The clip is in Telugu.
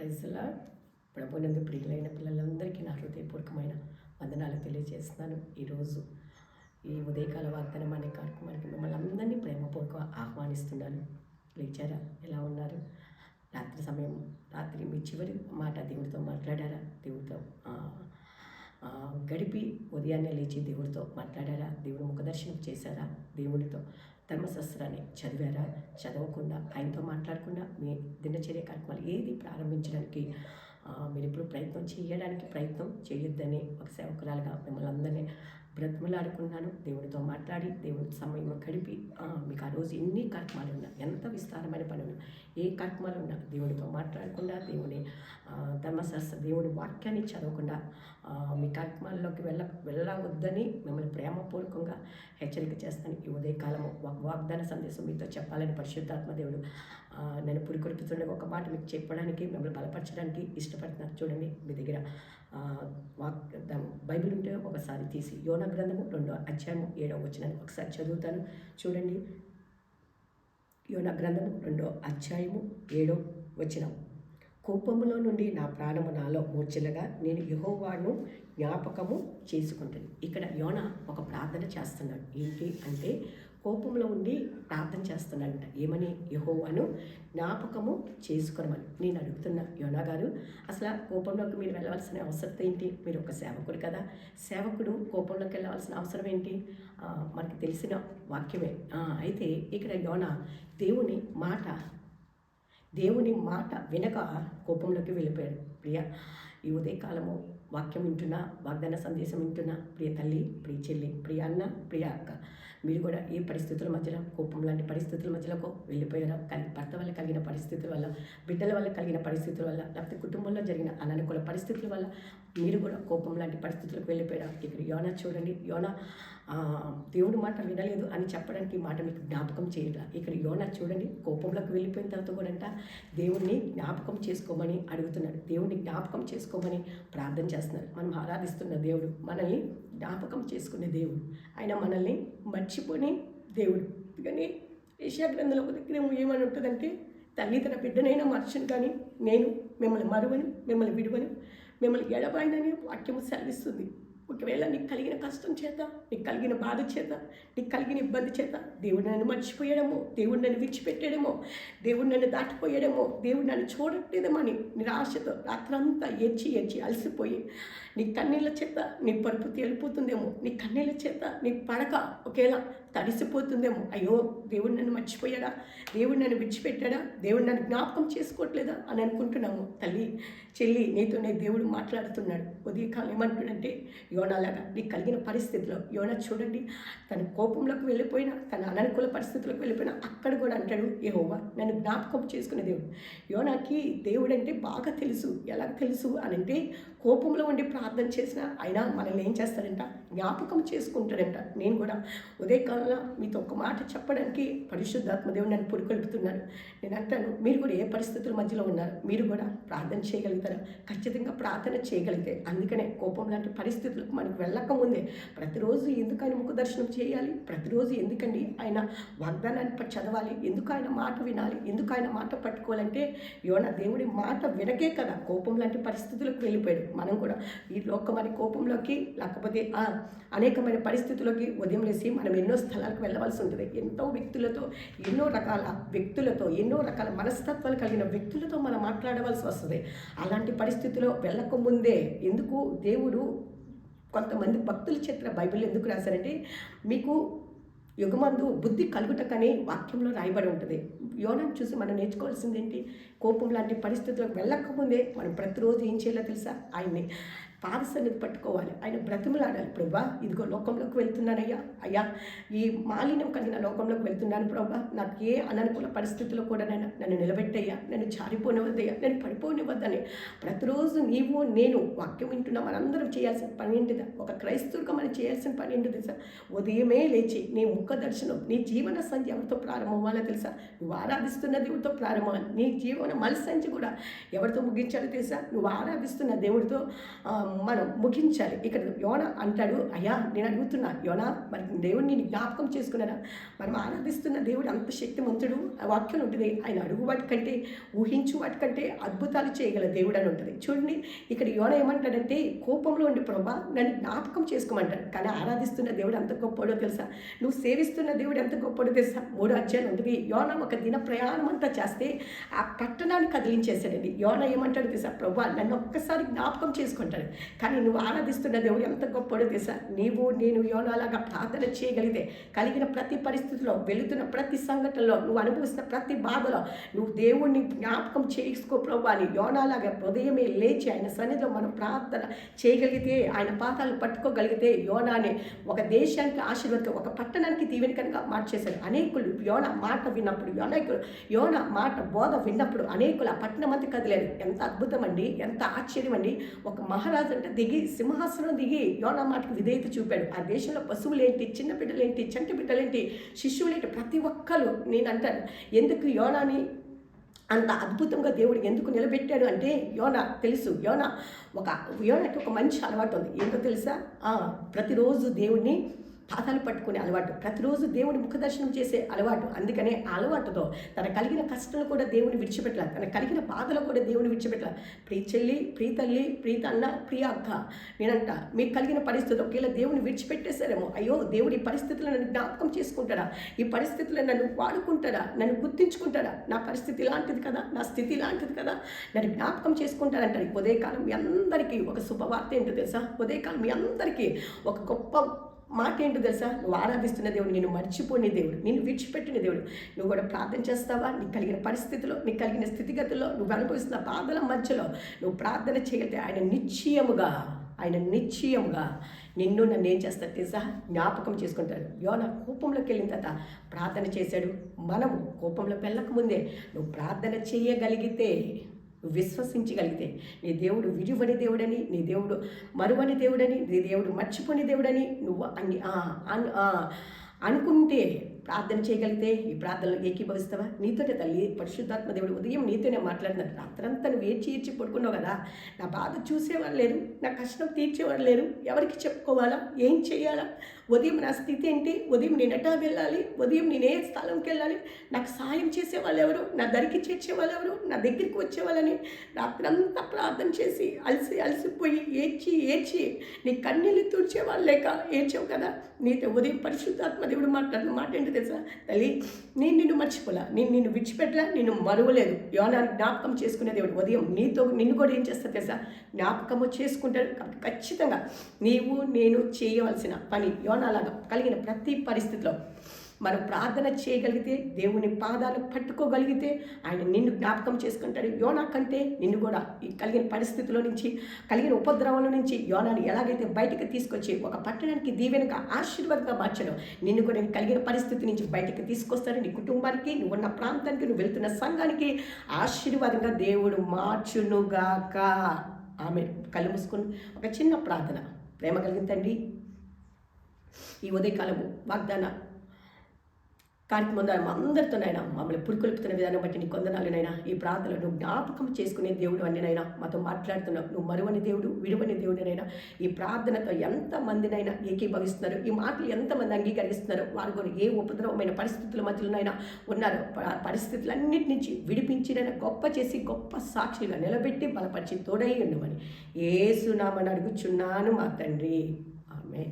ప్రైజ్లా ప్రభునందు ప్రియులైన పిల్లలందరికీ నా హృదయపూర్వకమైన వందనాలు తెలియజేస్తున్నాను. ఈరోజు ఈ ఉదయకాల వాగ్దానం అనే కార్యక్రమానికి మిమ్మల్ని అందరినీ ప్రేమపూర్వక ఆహ్వానిస్తున్నాను. లేచారా? ఎలా ఉన్నారు? రాత్రి సమయం రాత్రి మీ చివరి మాట దేవుడితో మాట్లాడారా? దేవుడితో గడిపి ఉదయాన్నే లేచి దేవుడితో మాట్లాడారా? దేవుడు ముఖదర్శనం చేశారా? దేవుడితో ధర్మశాస్త్రాన్ని చదివారా? చదవకుండా ఆయనతో మాట్లాడకుండా మీ దినచర్య కార్యక్రమాలు ఏది ప్రారంభించడానికి మీరు ఇప్పుడు ప్రయత్నం చేయడానికి ప్రయత్నం చేయొద్దని ఒక సేవకురాలుగా మిమ్మల్ని అందరినీ బ్రతిమలాడుకున్నాను. దేవుడితో మాట్లాడి దేవుడి సమయం గడిపి మీకు ఆ రోజు ఎన్ని కార్యక్రమాలు ఉన్నా ఎంత విస్తారమైన పని ఉన్నా ఏ కార్యక్రమాలు ఉన్నా దేవుడితో మాట్లాడకుండా దేవుని ధర్మశాస్త్ర దేవుడి వాక్యాన్ని చదవకుండా మీ కార్యక్రమాల్లోకి వెళ్ళ వెళ్ళవద్దని మిమ్మల్ని ప్రేమపూర్వకంగా హెచ్చరిక చేస్తాను. ఈ ఉదయకాలము వాగ్దాన సందేశం మీతో చెప్పాలని పరిశుద్ధాత్మ దేవుడు నేను నన్ను పురికొల్పుతుండగా ఒక మాట మీకు చెప్పడానికి మిమ్మల్ని బలపరచడానికి ఇష్టపడుతున్నారు చూడండి మీ దగ్గర వాక్ బైబిల్ ఉంటే ఒకసారి తీసి యోన గ్రంథము రెండో అధ్యాయము ఏడో వచ్చిన ఒకసారి చదువుతాను. చూడండి యోన గ్రంథము రెండో అధ్యాయము ఏడో వచ్చినాము కోపములో నుండి నా ప్రాణము నాలో మూర్ఛలుగా నేను యహోవాను జ్ఞాపకము చేసుకుంటాను ఇక్కడ యోన ఒక ప్రార్థన చేస్తున్నాడు. ఏంటి అంటే కోపంలో ఉండి ప్రార్థన చేస్తున్నాడంట. ఏమని? యహో అను జ్ఞాపకము చేసుకోమని నేను అడుగుతున్నా యోనా గారు అసలు కోపంలోకి మీరు వెళ్ళవలసిన అవసరం ఏంటి? మీరు ఒక సేవకుడు కదా. సేవకుడు కోపంలోకి వెళ్ళవలసిన అవసరం ఏంటి? మనకు మనకి తెలిసిన వాక్యమే. అయితే ఇక్కడ యోన దేవుని మాట దేవుని మాట వినక కోపంలోకి వెళ్ళిపోయాడు. ప్రియ ఈ ఉదయకాలము వాక్యం వింటున్నా వాగ్దాన సందేశం వింటున్నా ప్రియ తల్లి ప్రియ చెల్లి ప్రియ అన్న ప్రియ అక్క మీరు కూడా ఈ పరిస్థితుల మధ్యలో కోపం లాంటి పరిస్థితుల మధ్యలో వెళ్ళిపోయారా? కానీ భర్త వల్ల కలిగిన పరిస్థితుల వల్ల బిడ్డల వల్ల కలిగిన పరిస్థితుల వల్ల లేకపోతే కుటుంబంలో జరిగిన అననుకూల పరిస్థితుల వల్ల మీరు కూడా కోపం లాంటి పరిస్థితులకు వెళ్ళిపోయారా ఇక్కడ యోనా చూడండి. యోనా దేవుడి మాట వినలేదు అని చెప్పడానికి మాట మీకు జ్ఞాపకం చేయరా ఇక్కడ యోనా చూడండి కోపంలోకి వెళ్ళిపోయిన తర్వాత కూడా అంట దేవుణ్ణి జ్ఞాపకం చేసుకోమని అడుగుతున్నాడు. దేవుణ్ణి జ్ఞాపకం చేసుకోమని ప్రార్థన చేస్తున్నారు మనం ఆరాధిస్తున్న దేవుడు మనల్ని జ్ఞాపకం చేసుకునే దేవుడు. ఆయన మనల్ని మర్చిపోని దేవుడు. కానీ ఏషియా గ్రంథంలో ఒక దగ్గర ఏమని ఉంటుందంటే తల్లి తన బిడ్డనైనా మర్చను కానీ నేను మిమ్మల్ని మరువను మిమ్మల్ని విడువను. మిమ్మల్ని ఎడబాయిననే వాక్యము సెలవిస్తుంది. ఒకవేళ నీకు కలిగిన కష్టం చేత నీకు కలిగిన బాధ చేత నీకు కలిగిన ఇబ్బంది చేత దేవుడు నన్ను మర్చిపోయడమో దేవుడు నన్ను విడిచిపెట్టడమో దేవుడు నన్ను దాటిపోయడమో దేవుడు నన్ను చూడట్లేదేమని నిరాశతో రాత్రంతా ఏడ్చి ఏడ్చి అలసిపోయి నీ కన్నీళ్ళ చేత నీ పరుపు తేలిపోతుందేమో నీ కన్నీళ్ళ చేత నీ పడక ఒకేలా తడిసిపోతుందేమో. అయ్యో దేవుడు నన్ను మర్చిపోయాడా? దేవుడు నన్ను విడిచిపెట్టాడా? దేవుడు నన్ను జ్ఞాపకం చేసుకోవట్లేదా? అని అనుకుంటున్నాము. తల్లి చెల్లి నీతోనే దేవుడు మాట్లాడుతున్నాడు. ఉదయకాలం ఏమంటున్నంటే యోనాలాగా నీకు కలిగిన పరిస్థితిలో యోన చూడండి తన కోపంలోకి వెళ్ళిపోయినా తన అననుకూల పరిస్థితులకు వెళ్ళిపోయినా అక్కడ కూడా అంటాడు ఏహోవా నన్ను జ్ఞాపకం చేసుకునే దేవుడు. యోనాకి దేవుడు అంటే బాగా తెలుసు. ఎలా తెలుసు అని అంటే కోపంలో ఉండి ప్రార్థన చేసినా అయినా మనల్ని ఏం చేస్తాడంట? జ్ఞాపకం చేసుకుంటాడంట. నేను కూడా ఉదయకాలంలో మీతో ఒక మాట చెప్పడానికి పరిశుద్ధాత్మదేవుడు నన్ను పురికొల్పుతున్నాడు. నేను అంటాను మీరు కూడా ఏ పరిస్థితుల మధ్యలో ఉన్నారు? మీరు కూడా ప్రార్థన చేయగలుగుతారా? ఖచ్చితంగా ప్రార్థన చేయగలిగితే. అందుకనే కోపం లాంటి పరిస్థితులకు మనకు వెళ్ళకముందే ప్రతిరోజు ఎందుకని ముఖ దర్శనం చేయాలి? ప్రతిరోజు ఎందుకండి ఆయన వాగ్దానాన్ని చదవాలి? ఎందుకు ఆయన మాట వినాలి? ఎందుకు ఆయన మాట పట్టుకోవాలంటే యోన దేవుడి మాట వినకే కదా. కోపం లాంటి పరిస్థితులకు వెళ్ళిపోయాడు. మనం కూడా ఈ లోకమని కోపంలోకి లేకపోతే అనేకమైన పరిస్థితుల్లోకి ఉదయం లేసి మనం ఎన్నో స్థలాలకు వెళ్ళవలసి ఉంటుంది. ఎంతో వ్యక్తులతో ఎన్నో రకాల వ్యక్తులతో ఎన్నో రకాల మనస్తత్వాలు కలిగిన వ్యక్తులతో మనం మాట్లాడవలసి వస్తుంది. అలాంటి పరిస్థితిలో వెళ్ళకముందే ఎందుకు దేవుడు కొంతమంది భక్తుల చిత్ర బైబిల్ ఎందుకు రాశారంటే మీకు యుగమందు బుద్ధి కలుగుటకని వాక్యంలో రాయబడి ఉంటుంది. యోనను చూసి మనం నేర్చుకోవాల్సింది ఏంటి కోపం లాంటి పరిస్థితులకు వెళ్ళకముందే మనం ప్రతిరోజు ఏం చేయాలో తెలుసా? ఆయన్ని పాదసన్నిధి పట్టుకోవాలి. ఆయన బ్రతిమలాడాలి. ప్రభా ఇదిగో లోకంలోకి వెళ్తున్నానయ్యా. అయ్యా ఈ మాలిన్యం కలిగిన లోకంలోకి వెళ్తున్నాను ప్రభా. నాకు ఏ అననుకూల పరిస్థితుల్లో కూడా నేను నన్ను నిలబెట్టయ్యా. నన్ను జారిపోనివద్దయ్యా నేను పడిపోనివద్దని ప్రతిరోజు నీవు నేను వాక్యం వింటున్నా. మనందరం చేయాల్సిన పని ఏంటిదా? ఒక క్రైస్తవుగా మనం చేయాల్సిన పని ఏంటో తెలుసా ఉదయమే లేచి నీ ముఖ దర్శనం నీ జీవన సంధ్య ఎవరితో ప్రారంభమవ్వాలో తెలుసా? నువ్వు ఆరాధిస్తున్న దేవుడితో ప్రారంభం నీ జీవన మలి కూడా ఎవరితో ముగించాలో తెలుసా? నువ్వు ఆరాధిస్తున్న దేవుడితో మనం ముగించాలి. ఇక్కడ యోన అంటాడు అయ్యా నేను అడుగుతున్నా యోన మరి దేవుడిని జ్ఞాపకం చేసుకున్నారా మనం ఆరాధిస్తున్న దేవుడు అంత శక్తివంతుడు ఆ వాక్యం ఉంటుంది ఆయన అడుగు వాటి కంటే ఊహించు వాటి కంటే అద్భుతాలు చేయగల దేవుడు అని ఉంటుంది. చూడండి ఇక్కడ యోన ఏమంటాడంటే కోపంలో ఉండి ప్రభా నన్ను జ్ఞాపకం చేసుకోమంటాడు. కానీ ఆరాధిస్తున్న దేవుడు ఎంత గొప్పడో తెలుసా? నువ్వు సేవిస్తున్న దేవుడు ఎంత గొప్పడో తెలుసా? మూడు అధ్యాయం ఉంటుంది యోన ఒక దిన ప్రయాణం అంతా చేస్తే ఆ పట్టణాన్ని కదిలించేశాడండి. యోన ఏమంటాడు తెలుసా? ప్రభా నన్ను ఒక్కసారి జ్ఞాపకం చేసుకుంటాడు. కానీ నువ్వు ఆరాధిస్తున్న దేవుడు ఎంత గొప్పడో తెలుసా? నీవు నేను యోనాలాగా ప్రార్థన చేయగలిగితే కలిగిన ప్రతి పరిస్థితిలో వెళుతున్న ప్రతి సంఘటనలో నువ్వు అనుభవిస్తున్న ప్రతి బాధలో నువ్వు దేవుణ్ణి జ్ఞాపకం చేసుకో ప్రభు. అని యోనాలాగా లేచి ఆయన సన్నిధిలో మనం ప్రార్థన చేయగలిగితే ఆయన పాతాలు పట్టుకోగలిగితే యోనాని ఒక దేశానికి ఆశీర్వాదం ఒక పట్టణానికి దీవెనికనగా మార్చేశారు అనేకులు యోన మాట విన్నప్పుడు యోనకులు యోన మాట బోధ విన్నప్పుడు అనేకులు ఆ పట్టణం అంతా కదిలేదు ఎంత అద్భుతం అండి ఎంత ఆశ్చర్యం అండి ఒక మహారాజు అంటే దిగి సింహాసనం దిగి యోనా మాటకు విధేయత చూపాడు. ఆ దేశంలో పశువులేంటి చిన్న బిడ్డలేంటి చంటి బిడ్డలేంటి శిష్యులేంటి? ప్రతి ఒక్కరు నేను అంటాను ఎందుకు యోనాని అంత అద్భుతంగా దేవుడు ఎందుకు నిలబెట్టాడు అంటే యోన తెలుసు. యోన ఒక యోనకి ఒక మంచి అలవాటు ఉంది. ఏంటో తెలుసా? ప్రతిరోజు దేవుణ్ణి పాదాలు పట్టుకునే అలవాటు. ప్రతిరోజు దేవుని ముఖదర్శనం చేసే అలవాటు. అందుకనే అలవాటుతో తన కలిగిన కష్టాలు కూడా దేవుని విడిచిపెట్టాల. తన కలిగిన బాధలు కూడా దేవుని విడిచిపెట్టలే. ప్రియ చెల్లి ప్రియ తల్లి ప్రీత అన్న ప్రియ అక్క నేనంట. మీకు కలిగిన పరిస్థితి ఒకవేళ దేవుని విడిచిపెట్టేశారేమో అయ్యో దేవుడు ఈ పరిస్థితులను నన్ను జ్ఞాపకం చేసుకుంటాడా? ఈ పరిస్థితులను నన్ను వాడుకుంటాడా? నన్ను గుర్తించుకుంటాడా? నా పరిస్థితి ఇలాంటిది కదా? నా స్థితి ఇలాంటిది కదా? నన్ను జ్ఞాపకం చేసుకుంటాడంటాడు ఈ ఉదయకాలం మీ అందరికీ ఒక శుభవార్త ఏంటో తెలుసా? ఉదయకాలం మీ అందరికీ ఒక గొప్ప మాకేంటి తెలుసా? నువ్వు ఆరాధిస్తున్న దేవుడు నేను మర్చిపోని దేవుడు నిన్ను విడిచిపెట్టిన దేవుడు. నువ్వు కూడా ప్రార్థన చేస్తావా? నీకు కలిగిన పరిస్థితిలో నీకు కలిగిన స్థితిగతుల్లో నువ్వు అనుభవిస్తున్న బాధల మధ్యలో నువ్వు ప్రార్థన చేయగలితే ఆయన నిశ్చయముగా ఆయన నిశ్చయముగా నిన్ను నన్ను ఏం చేస్తాడు తెలుసా? జ్ఞాపకం చేసుకుంటాడు. యోన కోపంలోకి వెళ్ళిన తర్వాత ప్రార్థన చేశాడు. మనము కోపంలోకి వెళ్ళకముందే నువ్వు ప్రార్థన చేయగలిగితే నువ్వు విశ్వసించగలిగితే నీ దేవుడు విడివని దేవుడని నీ దేవుడు మరువని దేవుడని నీ దేవుడు మర్చిపోని దేవుడని నువ్వు అన్ని అనుకుంటే ప్రార్థన చేయగలిగితే ఈ ప్రార్థనలో ఏకీభవిస్తావా? నీతోనే తల్లి పరిశుద్ధాత్మ దేవుడు ఉదయం నీతోనే మాట్లాడుతున్నాడు. రాత్రంతా నువ్వు ఏడ్చి ఏడ్చి పడుకున్నావు కదా నా బాధ చూసేవారు లేరు నా కష్టం తీర్చేవారు లేరు. ఎవరికి చెప్పుకోవాలా? ఏం చేయాలా? ఉదయం నా స్థితి ఏంటి? ఉదయం నేను ఎటా వెళ్ళాలి? ఉదయం నేను ఏ స్థలంకి వెళ్ళాలి? నాకు సాయం చేసే వాళ్ళు ఎవరు? నా దరికి చేర్చే వాళ్ళు ఎవరు? నా దగ్గరికి వచ్చే వాళ్ళని రాత్రంతా ప్రార్థన చేసి అలసి అలసిపోయి ఏడ్చి ఏడ్చి నీ కన్నీళ్ళు తుడిచే వాళ్ళు లేక ఏడ్చావు కదా? నీతో ఉదయం పరిశుద్ధాత్మ దేవుడు మాట్లాడిన మాట ఏంటి? తెలుసా? తల్లి నేను నిన్ను మర్చిపోలా నేను నిన్ను విడిచిపెట్టలా నిన్ను మరువలేదు. యోనాన్ని జ్ఞాపకం చేసుకునే దేవుడు ఉదయం నీతో నిన్ను కూడా ఏం చేస్తా తెలుసా? జ్ఞాపకము చేసుకుంటాడు. కాబట్టి ఖచ్చితంగా నీవు నేను చేయవలసిన పని యోనాలాగా కలిగిన ప్రతి పరిస్థితిలో మనం ప్రార్థన చేయగలిగితే దేవుని పాదాలు పట్టుకోగలిగితే ఆయన నిన్ను జ్ఞాపకం చేసుకుంటాడు. యోనా కంటే నిన్ను కూడా ఈ కలిగిన పరిస్థితిలో నుంచి కలిగిన ఉపద్రవాల నుంచి యోనాని ఎలాగైతే బయటకు తీసుకొచ్చి ఒక పట్టణానికి దీవెనగా ఆశీర్వాదంగా మార్చడం నిన్ను కూడా నేను కలిగిన పరిస్థితి నుంచి బయటకు తీసుకొస్తాడు. నీ కుటుంబానికి నువ్వు ఉన్న ప్రాంతానికి నువ్వు వెళ్తున్న సంఘానికి ఆశీర్వాదంగా దేవుడు మార్చునుగాక. ఆమె కళ్ళు మూసుకుని ఒక చిన్న ప్రార్థన. ప్రేమ కలిగిన తండ్రి ఈ ఉదయకాలము వాగ్దాన కార్యక్రమం ద్వారా అందరితో నాయన మమ్మల్ని పురుకొల్పుతున్న విధానం బట్టి నీ కొందనాలనైనా ఈ ప్రార్థనలు నువ్వు జ్ఞాపకం చేసుకునే దేవుడు అన్నైనా మాతో మాట్లాడుతున్నావు నువ్వు మరువని దేవుడు విడువని దేవుడినైనా ఈ ప్రార్థనతో ఎంతమందినైనా ఏకీభవిస్తున్నారు ఈ మాటలు ఎంతమంది అంగీకరిస్తున్నారు వారు కూడా ఏ ఉపద్రవమైన పరిస్థితుల మధ్యలోనైనా ఉన్నారు ప- పరిస్థితులన్నిటి నుంచి విడిపించిన గొప్ప చేసి గొప్ప సాక్షిగా నిలబెట్టి బలపరిచి తోడై ఉండమని ఏసునామని అడుగుచున్నాను మా తండ్రి. ఆమె